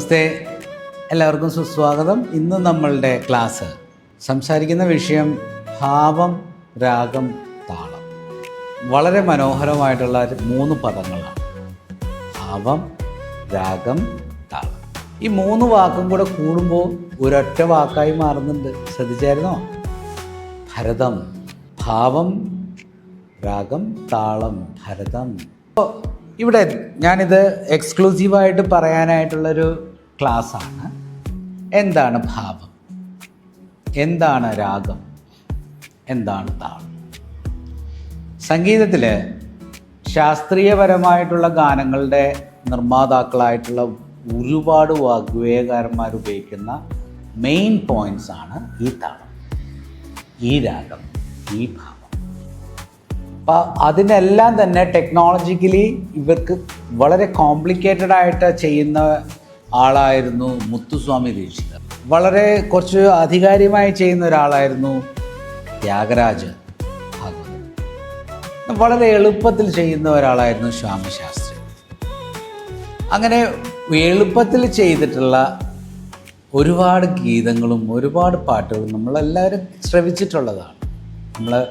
നമസ്തേ. എല്ലാവർക്കും സുസ്വാഗതം. ഇന്ന് നമ്മളുടെ ക്ലാസ് സംസാരിക്കുന്ന വിഷയം ഭാവം രാഗം താളം. വളരെ മനോഹരമായിട്ടുള്ള മൂന്ന് പദങ്ങളാണ്. ഭാവം രാഗം താളം. ഈ മൂന്ന് വാക്കും കൂടെ കൂടുമ്പോൾ ഒരൊറ്റ വാക്കായി മാറുന്നുണ്ട്. ശ്രദ്ധിച്ചായിരുന്നോ? ഭരതം ഭാവം രാഗം താളം ഭരതം. ഇവിടെ ഞാനിത് എക്സ്ക്ലൂസീവായിട്ട് പറയാനായിട്ടുള്ളൊരു ക്ലാസ്സാണ്. എന്താണ് ഭാവം? എന്താണ് രാഗം? എന്താണ് താളം? സംഗീതത്തിൽ ശാസ്ത്രീയപരമായിട്ടുള്ള ഗാനങ്ങളുടെ നിർമ്മാതാക്കളായിട്ടുള്ള ഒരുപാട് വാഗ്വേകാരന്മാർ ഉപയോഗിക്കുന്ന മെയിൻ പോയിന്റ്സ് ആണ് ഈ താളം. ഈ രാഗം ഈ ഭാവം. അപ്പം അതിനെല്ലാം തന്നെ ടെക്നോളജിക്കലി ഇവർക്ക് വളരെ കോംപ്ലിക്കേറ്റഡ് ആയിട്ട് ചെയ്യുന്ന ആളായിരുന്നു മുത്തുസ്വാമി ദീക്ഷിതർ. വളരെ കുറച്ച് ആധികാരികമായി ചെയ്യുന്ന ഒരാളായിരുന്നു ത്യാഗരാജ് വളരെ എളുപ്പത്തിൽ ചെയ്യുന്ന ഒരാളായിരുന്നു ശ്യാമശാസ്ത്രി. അങ്ങനെ എളുപ്പത്തിൽ ചെയ്തിട്ടുള്ള ഒരുപാട് ഗീതങ്ങളും ഒരുപാട് പാട്ടുകളും നമ്മളെല്ലാവരും ശ്രവിച്ചിട്ടുള്ളതാണ്. നമ്മൾ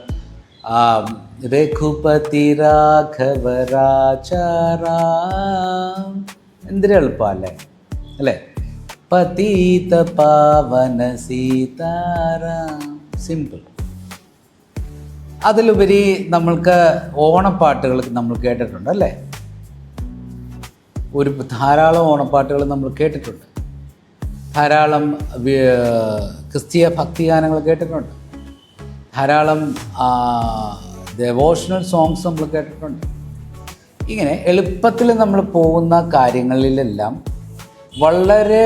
രഘുപതി രാഘവ രാജാറാം എന്തൊരു എളുപ്പമല്ലേ? അല്ലേ? പതീത പാവന സീതാറാം. സിമ്പിൾ അതിലുപരി നമ്മൾക്ക് ഓണപ്പാട്ടുകൾ നമ്മൾ കേട്ടിട്ടുണ്ട് അല്ലേ? ഒരു ധാരാളം ഓണപ്പാട്ടുകൾ നമ്മൾ കേട്ടിട്ടുണ്ട്. ധാരാളം ക്രിസ്തീയ ഭക്തിഗാനങ്ങൾ കേട്ടിട്ടുണ്ട്. ധാരാളം ഡെവോഷണൽ സോങ്സ് നമ്മൾ കേട്ടിട്ടുണ്ട്. ഇങ്ങനെ എളുപ്പത്തിൽ നമ്മൾ പോകുന്ന കാര്യങ്ങളിലെല്ലാം വളരെ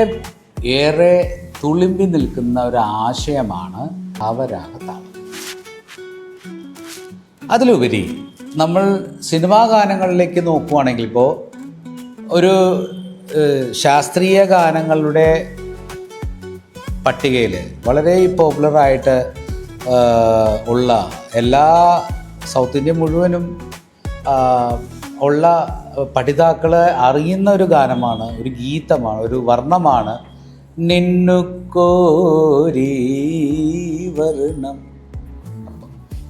ഏറെ തുളുമ്പി നിൽക്കുന്ന ഒരു ആശയമാണ് ഭാവരാഗതാളം. അതിലുപരി നമ്മൾ സിനിമാ ഗാനങ്ങളിലേക്ക് നോക്കുവാണെങ്കിൽ ഇപ്പോൾ ഒരു ശാസ്ത്രീയ ഗാനങ്ങളുടെ പട്ടികയിൽ വളരെ പോപ്പുലറായിട്ട് ഉള്ള എല്ലാ സൗത്ത് ഇന്ത്യ മുഴുവനും ഉള്ള പഠിതാക്കളെ അറിയുന്ന ഒരു ഗാനമാണ് ഒരു ഗീതമാണ് ഒരു വർണമാണ്. നിന്നു കോരി വർണം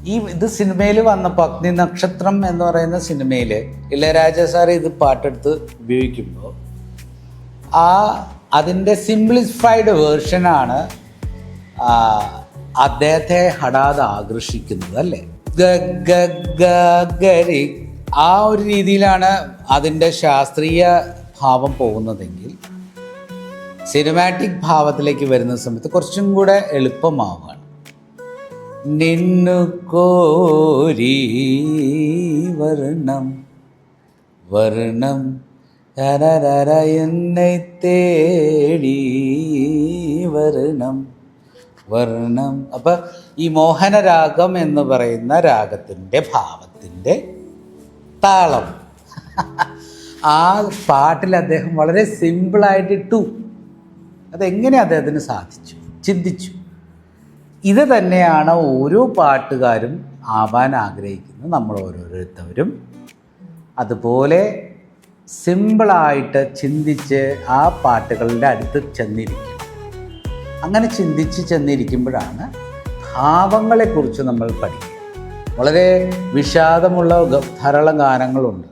ഈ ഇത് സിനിമയിൽ വന്നപ്പോൾ അഗ്നി നക്ഷത്രം എന്ന് പറയുന്ന സിനിമയിൽ ഇളയരാജ സാർ ഇത് പാട്ടെടുത്ത് ഉപയോഗിക്കുമ്പോൾ ആ അതിന്റെ സിംപ്ലിഫൈഡ് വേർഷനാണ് അദ്ദേഹത്തെ ഹടാതെ ആകർഷിക്കുന്നത് അല്ലേ ഗരി ആ ഒരു രീതിയിലാണ് അതിന്റെ ശാസ്ത്രീയ ഭാവം പോകുന്നതെങ്കിൽ സിനിമാറ്റിക് ഭാവത്തിലേക്ക് വരുന്ന സമയത്ത് കുറച്ചും കൂടെ എളുപ്പമാവുകയാണ് നിന്നു കോരി വർണം വർണം തേടി വർണം വർണം. അപ്പം ഈ മോഹനരാഗം എന്ന് പറയുന്ന രാഗത്തിന്റെ ഭാവത്തിന്റെ താളം. ആ പാട്ടിൽ അദ്ദേഹം വളരെ സിമ്പിളായിട്ട് ഇട്ടു. അതെങ്ങനെ അദ്ദേഹത്തിന് സാധിച്ചു? ചിന്തിച്ചു. ഇത് തന്നെയാണ് ഓരോ പാട്ടുകാരും ആവാൻ ആഗ്രഹിക്കുന്നത് നമ്മൾ ഓരോരുത്തരും അതുപോലെ സിമ്പിളായിട്ട് ചിന്തിച്ച് ആ പാട്ടുകളുടെ അടുത്ത് ചെന്നിരിക്കും അങ്ങനെ ചിന്തിച്ച് ചെന്നിരിക്കുമ്പോഴാണ് ഭാവങ്ങളെക്കുറിച്ച് നമ്മൾ പഠിക്കുക. വളരെ വിഷാദമുള്ള ധാരാളം ഗാനങ്ങളുണ്ട്.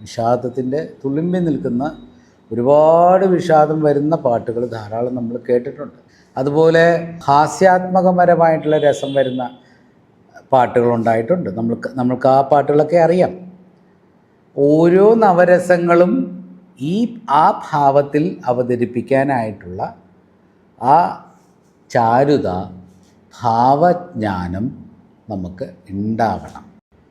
വിഷാദത്തിന്റെ തുളുമ്പി നിൽക്കുന്ന ഒരുപാട് വിഷാദം വരുന്ന പാട്ടുകൾ ധാരാളം നമ്മൾ കേട്ടിട്ടുണ്ട്. അതുപോലെ ഹാസ്യാത്മകപരമായിട്ടുള്ള രസം വരുന്ന പാട്ടുകളുണ്ടായിട്ടുണ്ട് നമ്മൾക്ക് നമ്മൾക്ക് ആ പാട്ടുകളൊക്കെ അറിയാം. ഓരോ നവരസങ്ങളും ഈ ആ ഭാവത്തിൽ അവതരിപ്പിക്കാനായിട്ടുള്ള ആ ചാരുത ഭാവജ്ഞാനം നമുക്ക് ഉണ്ടാവണം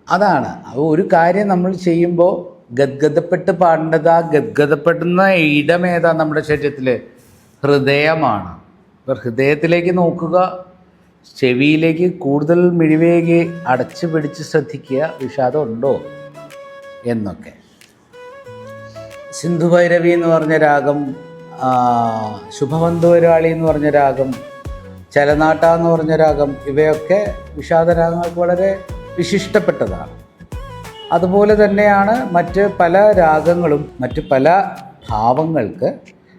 അതാണ്. അത് ഒരു കാര്യം നമ്മൾ ചെയ്യുമ്പോൾ ഗദ്ഗതപ്പെട്ട് പാടേണ്ടത് ആ ഗദ്ഗതപ്പെടുന്ന ഇടം ഏതാ നമ്മുടെ ശരീരത്തിൽ ഹൃദയമാണ്. അപ്പോൾ ഹൃദയത്തിലേക്ക് നോക്കുക ചെവിയിലേക്ക് കൂടുതൽ മിഴിവേകി അടച്ചു പിടിച്ച് ശ്രദ്ധിക്കുക വിഷാദം ഉണ്ടോ എന്നൊക്കെ സിന്ധുഭൈരവി എന്ന് പറഞ്ഞ രാഗം ആ, ശുഭബന്ധുവരാളി എന്ന് പറഞ്ഞ രാഗം ചലനാട്ട എന്ന് പറഞ്ഞ രാഗം ഇവയൊക്കെ വിഷാദരാഗങ്ങൾക്ക് വളരെ വിശിഷ്ടപ്പെട്ടതാണ്. അതുപോലെ തന്നെയാണ് മറ്റ് പല രാഗങ്ങളും മറ്റ് പല ഭാവങ്ങൾക്ക്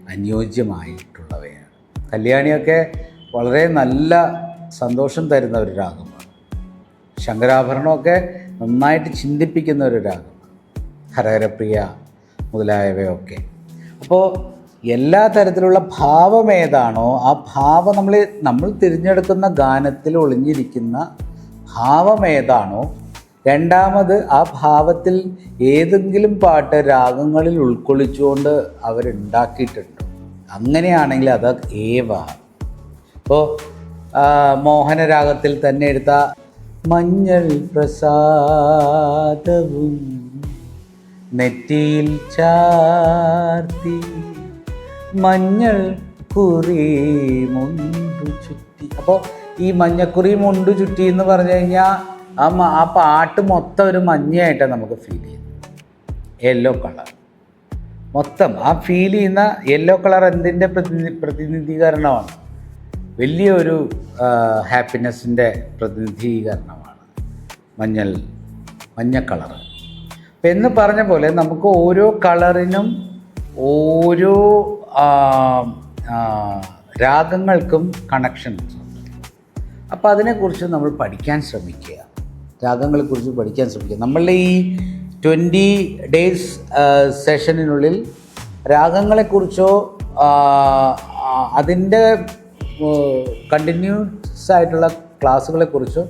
അനുയോജ്യമായിട്ടുള്ളവയാണ്. കല്യാണിയൊക്കെ വളരെ നല്ല സന്തോഷം തരുന്ന ഒരു രാഗമാണ്. ശങ്കരാഭരണമൊക്കെ നന്നായിട്ട് ചിന്തിപ്പിക്കുന്ന ഒരു രാഗമാണ്. ഹരഹരപ്രിയ മുതലായവയൊക്കെ. അപ്പോൾ എല്ലാ തരത്തിലുള്ള ഭാവം ഏതാണോ ആ ഭാവം നമ്മൾ നമ്മൾ തിരഞ്ഞെടുക്കുന്ന ഗാനത്തിൽ ഒളിഞ്ഞിരിക്കുന്ന ഭാവം ഏതാണോ രണ്ടാമത് ആ ഭാവത്തിൽ ഏതെങ്കിലും പാട്ട് രാഗങ്ങളിൽ ഉൾക്കൊള്ളിച്ചുകൊണ്ട് അവരുണ്ടാക്കിയിട്ടുണ്ട്. അങ്ങനെയാണെങ്കിൽ അത് ഏവ? ഇപ്പോൾ മോഹനരാഗത്തിൽ തന്നെ എടുത്ത മഞ്ഞൾ പ്രസാദവും നെറ്റിയിൽ ചാർത്തി മഞ്ഞൾ കുറി മുണ്ടു ചുറ്റി. അപ്പോൾ ഈ മഞ്ഞക്കുറി മുണ്ടു ചുറ്റി എന്ന് പറഞ്ഞു കഴിഞ്ഞാൽ ആ ആ പാട്ട് മൊത്തം ഒരു മഞ്ഞയായിട്ടാണ് നമുക്ക് ഫീൽ ചെയ്യുന്നത്. യെല്ലോ കളർ മൊത്തം ആ ഫീൽ ചെയ്യുന്ന യെല്ലോ കളർ എന്തിന്റെ പ്രതിനി പ്രതിനിധീകരണമാണ്? വലിയൊരു ഹാപ്പിനെസ്സിന്റെ പ്രതിനിധീകരണമാണ് മഞ്ഞൾ മഞ്ഞ കളർ എന്ന് പറഞ്ഞ പോലെ നമുക്ക് ഓരോ കളറിനും ഓരോ രാഗങ്ങൾക്കും കണക്ഷൻസ് അപ്പോൾ അതിനെക്കുറിച്ച് നമ്മൾ പഠിക്കാൻ ശ്രമിക്കുക. രാഗങ്ങളെക്കുറിച്ച് പഠിക്കാൻ ശ്രമിക്കുക. നമ്മളുടെ ഈ ട്വന്റി ഡേയ്സ് സെഷനിനുള്ളിൽ രാഗങ്ങളെക്കുറിച്ചോ അതിന്റെ കണ്ടിന്യൂസ് ആയിട്ടുള്ള ക്ലാസ്സുകളെക്കുറിച്ചോ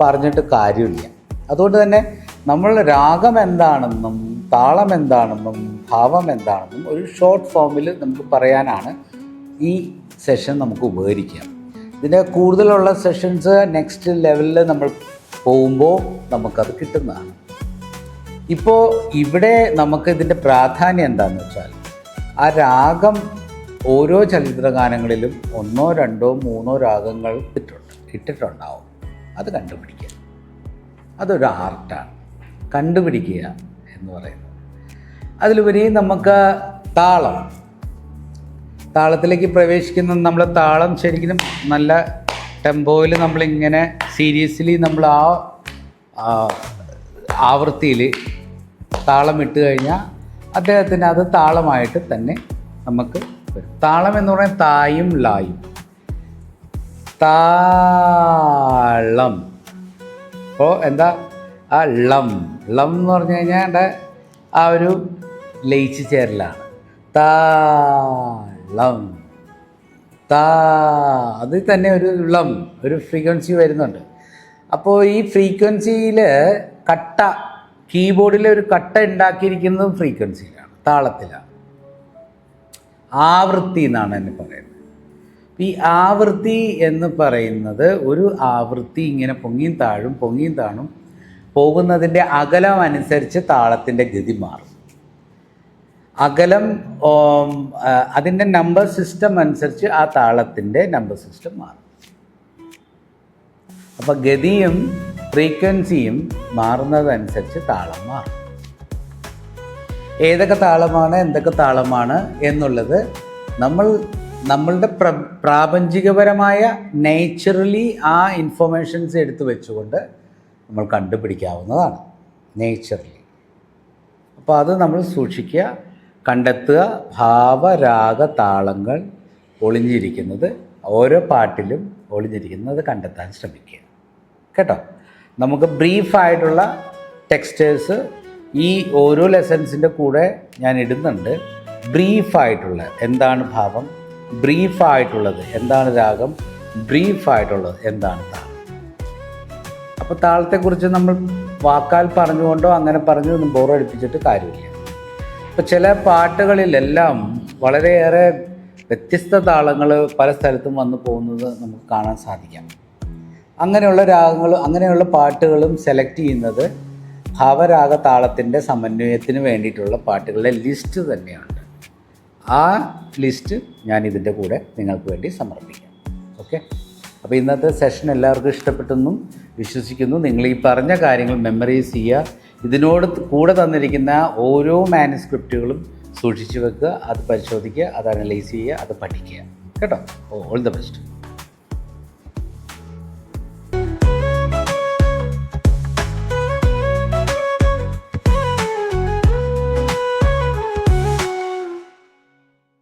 പറഞ്ഞിട്ട് കാര്യമില്ല. അതുകൊണ്ട് തന്നെ നമ്മൾ രാഗം എന്താണെന്നും താളം എന്താണെന്നും ഭാവം എന്താണെന്നും ഒരു ഷോർട്ട് ഫോമിൽ നമുക്ക് പറയാനാണ് ഈ സെഷൻ നമുക്ക് ഉപകരിക്കുക. ഇതിന്റെ കൂടുതലുള്ള സെഷൻസ് നെക്സ്റ്റ് ലെവലിൽ നമ്മൾ പോകുമ്പോൾ നമുക്കത് കിട്ടുന്നതാണ്. ഇപ്പോൾ ഇവിടെ നമുക്ക് ഇതിന്റെ പ്രാധാന്യം എന്താണെന്ന് വെച്ചാൽ ആ രാഗം ഓരോ ചലച്ചിത്രഗാനങ്ങളിലും ഒന്നോ രണ്ടോ മൂന്നോ രാഗങ്ങൾ ഇട്ടിട്ടുണ്ട് ഇട്ടിട്ടുണ്ടാവും. അത് കണ്ടുപിടിക്കുക. അതൊരു ആർട്ടാണ് കണ്ടുപിടിക്കുക എന്ന് പറയുന്നത്. അതിലുപരി നമുക്ക് താളം. താളത്തിലേക്ക് പ്രവേശിക്കുന്ന നമ്മൾ താളം ശരിക്കും നല്ല ടെമ്പോയിൽ നമ്മളിങ്ങനെ സീരിയസ്ലി നമ്മൾ ആ ആവൃത്തിയിൽ താളം ഇട്ട് കഴിഞ്ഞാൽ അദ്ദേഹത്തിന് അത് താളമായിട്ട് തന്നെ നമുക്ക് വരും. താളം എന്ന് പറയുന്നത് തായും ലായും. താളം. അപ്പോൾ എന്താ? ആ ളം. ളം എന്ന് പറഞ്ഞു കഴിഞ്ഞാൽ ആ ഒരു ലയിച്ച് ചേരലാണ്. താളം താ അതിൽ തന്നെ ഒരു ളം ഒരു ഫ്രീക്വൻസി വരുന്നുണ്ട്. അപ്പോൾ ഈ ഫ്രീക്വൻസിയിൽ കട്ട കീബോർഡിൽ ഒരു കട്ട ഉണ്ടാക്കിയിരിക്കുന്നതും ഫ്രീക്വൻസിയിലാണ് താളത്തിലാണ്. ആവൃത്തി എന്നാണ് എന്നെ പറയുന്നത്. ഈ ആവൃത്തി എന്ന് പറയുന്നത് ഒരു ആവൃത്തി ഇങ്ങനെ പൊങ്ങിയും താഴും പൊങ്ങിയും താഴും പോകുന്നതിന്റെ അകലം അനുസരിച്ച് താളത്തിന്റെ ഗതി മാറും. അകലം അതിന്റെ നമ്പർ സിസ്റ്റം അനുസരിച്ച് ആ താളത്തിന്റെ നമ്പർ സിസ്റ്റം മാറും. അപ്പോൾ ഗതിയും ഫ്രീക്വൻസിയും മാറുന്നതനുസരിച്ച് താളം മാറും. ഏതൊക്കെ താളമാണ് എന്തൊക്കെ താളമാണ് എന്നുള്ളത് നമ്മൾ നമ്മളുടെ പ്ര പ്രാപഞ്ചികപരമായ നേച്ചുറലി ആ ഇൻഫർമേഷൻസ് എടുത്തു വെച്ചുകൊണ്ട് നമ്മൾ കണ്ടുപിടിക്കാവുന്നതാണ് നേച്ചുറലി അപ്പോൾ അത് നമ്മൾ സൂക്ഷിക്കുക കണ്ടെത്തുക ഭാവരാഗ താളങ്ങൾ ഒളിഞ്ഞിരിക്കുന്നത് ഓരോ പാട്ടിലും ഒളിഞ്ഞിരിക്കുന്നത് കണ്ടെത്താൻ ശ്രമിക്കുക. കേട്ടോ? നമുക്ക് ബ്രീഫായിട്ടുള്ള ടെക്സ്റ്റേഴ്സ് ഈ ഓരോ ലെസൺസിന്റെ കൂടെ ഞാൻ ഇടുന്നുണ്ട്. ബ്രീഫായിട്ടുള്ള എന്താണ് ഭാവം? ബ്രീഫായിട്ടുള്ളത് എന്താണ് രാഗം? ബ്രീഫായിട്ടുള്ളത് എന്താണ് താളം? അപ്പോൾ താളത്തെക്കുറിച്ച് നമ്മൾ വാക്കാൽ പറഞ്ഞുകൊണ്ടോ അങ്ങനെ പറഞ്ഞു ബോറടിപ്പിച്ചിട്ട് കാര്യമില്ല. ഇപ്പോൾ ചില പാട്ടുകളിലെല്ലാം വളരെയേറെ വ്യത്യസ്ത താളങ്ങൾ പല സ്ഥലത്തും വന്നു പോകുന്നത് നമുക്ക് കാണാൻ സാധിക്കാം. അങ്ങനെയുള്ള രാഗങ്ങൾ അങ്ങനെയുള്ള പാട്ടുകളും സെലക്ട് ചെയ്യുന്നത് ഭാവരാഗ താളത്തിന്റെ സമന്വയത്തിന് വേണ്ടിയിട്ടുള്ള പാട്ടുകളുടെ ലിസ്റ്റ് തന്നെയുണ്ട്. ആ ലിസ്റ്റ് ഞാൻ ഇതിന്റെ കൂടെ നിങ്ങൾക്ക് വേണ്ടി സമർപ്പിക്കാം. ഓക്കെ അപ്പോൾ ഇന്നത്തെ സെഷൻ എല്ലാവർക്കും ഇഷ്ടപ്പെട്ടെന്നും വിശ്വസിക്കുന്നു. നിങ്ങൾ ഈ പറഞ്ഞ കാര്യങ്ങൾ മെമ്മറൈസ് ചെയ്യുക. ഇതിനോട് കൂടെ തന്നിരിക്കുന്ന ഓരോ മാനുസ്ക്രിപ്റ്റുകളും സൂക്ഷിച്ചു വെക്കുക. അത് പരിശോധിക്കുക. അത് അനലൈസ് ചെയ്യുക. അത് പഠിക്കുക. കേട്ടോ? All the best